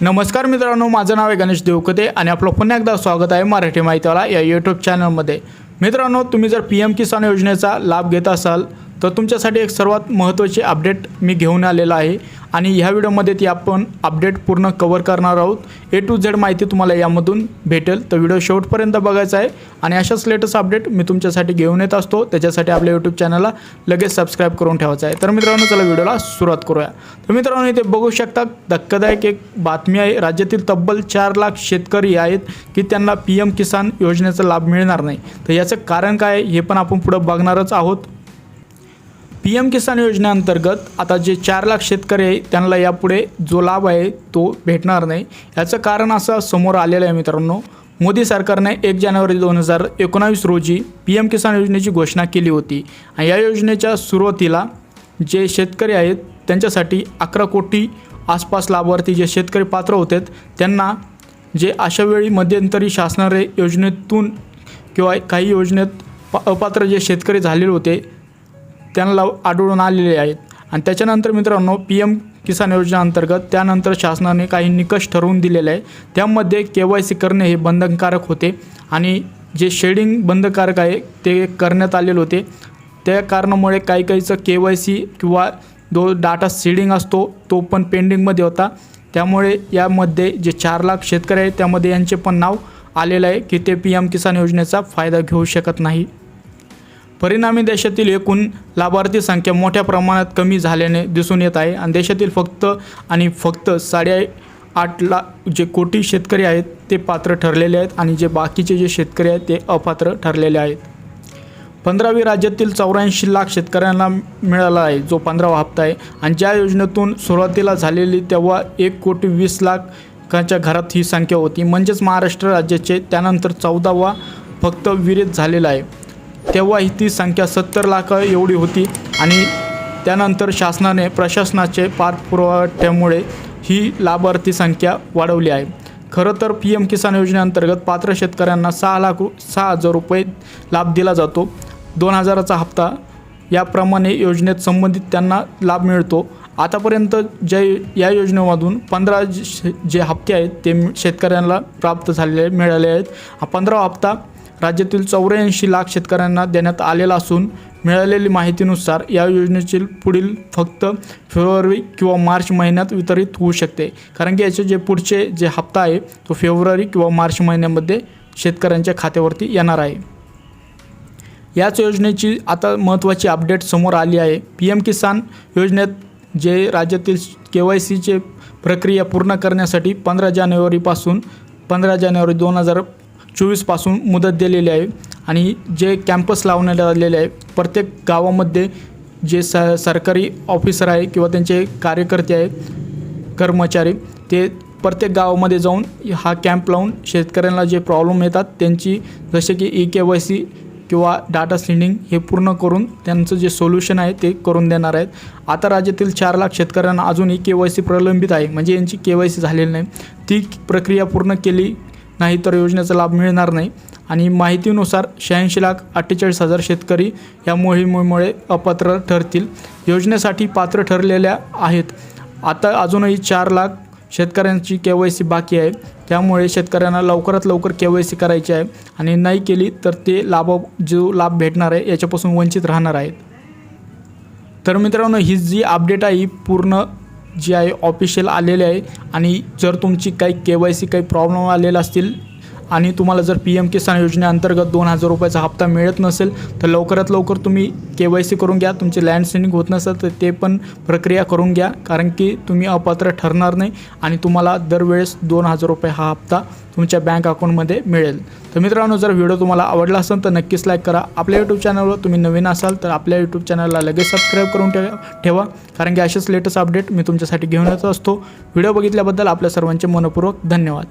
नमस्कार मित्रांनो माझं नाव आहे गणेश देवकते आणि आपलं पुन्हा एकदा स्वागत आहे मराठी माहितीवाला या यूट्यूब चॅनलमध्ये मित्रांनो तुम्ही जर पी एम किसान योजनेचा लाभ घेत असाल तर तुमच्यासाठी एक सर्वात महत्त्वाची अपडेट मी घेऊन आलेला आहे. आणि ह्या व्हिडिओमध्ये ती आपण अपडेट पूर्ण कवर करणार आहोत. ए टू झेड माहिती तुम्हाला यामधून भेटेल. तर व्हिडिओ शेवटपर्यंत बघायचा आहे. आणि अशाच लेटेस्ट अपडेट मी तुमच्यासाठी घेऊन येत असतो. त्याच्यासाठी आपल्या यूट्यूब चॅनलला लगेच सबस्क्राईब करून ठेवायचं आहे. तर मित्रांनो चला व्हिडिओला सुरुवात करूया. तर मित्रांनो इथे बघू शकता धक्कादायक एक बातमी आहे. राज्यातील तब्बल चार लाख शेतकरी आहेत की त्यांना पी एम किसान योजनेचा लाभ मिळणार नाही. तर याचं कारण काय हे पण आपण पुढं बघणारच आहोत. पी एम किसान योजनेअंतर्गत आता जे चार लाख शेतकरी आहे त्यांना यापुढे जो लाभ आहे तो भेटणार नाही. याचं कारण असं समोर आलेलं आहे मित्रांनो. मोदी सरकारने एक जानेवारी दोन हजार एकोणावीस रोजी पी एम किसान योजनेची घोषणा केली होती. आणि या योजनेच्या सुरुवातीला जे शेतकरी आहेत त्यांच्यासाठी अकरा कोटी आसपास लाभार्थी जे शेतकरी पात्र होते त्यांना जे अशा वेळी मध्यंतरी शासनाने योजनेतून किंवा काही योजनेत प अपात्र जे शेतकरी झालेले होते त्यांना आढळून आलेले आहेत. आणि त्याच्यानंतर मित्रांनो पी एम किसान योजनेअंतर्गत त्यानंतर शासनाने काही निकष ठरवून दिलेले आहे. त्यामध्ये के वाय सी करणे हे बंधनकारक होते आणि जे शेडिंग बंधकारक आहे ते करण्यात आलेले होते. त्या कारणामुळे काही काहीचं के वाय सी किंवा जो डाटा सीडिंग असतो तो पण पेंडिंगमध्ये होता. त्यामुळे यामध्ये जे चार लाख शेतकरी आहेत त्यामध्ये यांचे पण नाव आलेलं आहे की ते पी एम किसान योजनेचा फायदा घेऊ शकत नाही. परिणामी देशातील एकूण लाभार्थी संख्या मोठ्या प्रमाणात कमी झाल्याने दिसून येत आहे. आणि देशातील फक्त आणि फक्त साडे आठ लाख जे कोटी शेतकरी आहेत ते पात्र ठरलेले आहेत आणि जे बाकीचे जे शेतकरी आहेत ते अपात्र ठरलेले आहेत. पंधरावी राज्यातील चौऱ्याऐंशी लाख शेतकऱ्यांना मिळाला आहे जो पंधरावा हप्ता आहे. आणि ज्या योजनेतून सुरुवातीला झालेली तेव्हा एक कोटी वीस लाखाच्या घरात ही संख्या होती. म्हणजेच महाराष्ट्र राज्याचे त्यानंतर चौदावा फक्त विरित झालेला आहे. तेव्हा ही ती संख्या सत्तर लाख एवढी होती आणि त्यानंतर शासनाने प्रशासनाचे पाठपुरवठ्यामुळे ही लाभार्थी संख्या वाढवली आहे. खरं तर पी एम किसान योजनेअंतर्गत पात्र शेतकऱ्यांना सहा लाख सहा हजार रुपये लाभ दिला जातो. दोन हजाराचा हप्ता याप्रमाणे योजनेत संबंधित त्यांना लाभ मिळतो. आतापर्यंत ज्या या योजनेमधून पंधरा जे जे हप्ते आहेत ते शेतकऱ्यांना प्राप्त झालेले मिळाले आहेत. हा पंधरा हप्ता राज्यातील चौऱ्याऐंशी लाख शेतकऱ्यांना देण्यात आलेला असून मिळालेली माहितीनुसार या योजनेची पुढील फक्त फेब्रुवारी किंवा मार्च महिन्यात वितरित होऊ शकते. कारण की याचे जे पुढचे जे हप्ता आहे तो फेब्रुवारी किंवा मार्च महिन्यामध्ये शेतकऱ्यांच्या खात्यावरती येणार आहे. याच योजनेची आता महत्त्वाची अपडेट समोर आली आहे. पी एम किसान योजनेत जे राज्यातील के वाय सीचे प्रक्रिया पूर्ण करण्यासाठी पंधरा जानेवारीपासून पंधरा जानेवारी दोन हजार चोवीसपासून मुदत दिलेली आहे. आणि जे कॅम्पस लावण्यात आलेले आहे प्रत्येक गावामध्ये जे स सरकारी ऑफिसर आहे किंवा त्यांचे कार्यकर्ते आहेत कर्मचारी ते प्रत्येक गावामध्ये जाऊन हा कॅम्प लावून शेतकऱ्यांना जे प्रॉब्लेम येतात त्यांची जसे की ई के वाय सी किंवा डाटा सेंडिंग हे पूर्ण करून त्यांचं जे सोल्युशन आहे ते करून देणार आहेत. आता राज्यातील चार लाख शेतकऱ्यांना अजूनही के वाय सी प्रलंबित आहे. म्हणजे यांची के वाय सी झालेली नाही. ती प्रक्रिया पूर्ण केली नाही तर योजनेचा लाभ मिळणार नाही. आणि माहितीनुसार शहाऐंशी लाख अठ्ठेचाळीस हजार शेतकरी या मोहिमेमुळे अपात्र ठरतील. योजनेसाठी पात्र ठरलेल्या आहेत. आता अजूनही चार लाख शेतकऱ्यांची के वाय सी बाकी आहे. त्यामुळे शेतकऱ्यांना लवकरात लवकर के वाय सी करायची आहे. आणि नाही केली तर ते लाभ जो लाभ भेटणार आहे याच्यापासून वंचित राहणार आहेत. तर मित्रांनो ही जी अपडेट आहे ही पूर्ण जी आहे ऑफिशियल आलेली आहे. आणि जर तुमची काही के वाय सी काही प्रॉब्लेम आलेला असतील आणि तुम्हाला जर पी एम किसान योजनेअंतर्गत दोन हजार रुपयाचा हप्ता मिळत नसेल तर लवकरात लवकर तुम्ही के वाय सी करून घ्या. तुमचे लँड सेनिंग होत नसेल तर ते पण प्रक्रिया करून घ्या. कारण की तुम्ही अपात्र ठरणार नाही आणि तुम्हाला दरवेळेस दोन हजार रुपये हा हप्ता तुमच्या बँक अकाउंटमध्ये मिळेल. तर मित्रांनो जर व्हिडिओ तुम्हाला आवडला असेल तर नक्कीच लाईक करा. आपल्या यूट्यूब चॅनलवर तुम्ही नवीन असाल तर आपल्या यूट्यूब चॅनलला लगेच सबस्क्राईब करून ठेवा ठेवा. कारण की असेच लेटेस्ट अपडेट मी तुमच्यासाठी घेऊन येत असतो. व्हिडिओ बघितल्याबद्दल आपल्या सर्वांचे मनपूर्वक धन्यवाद.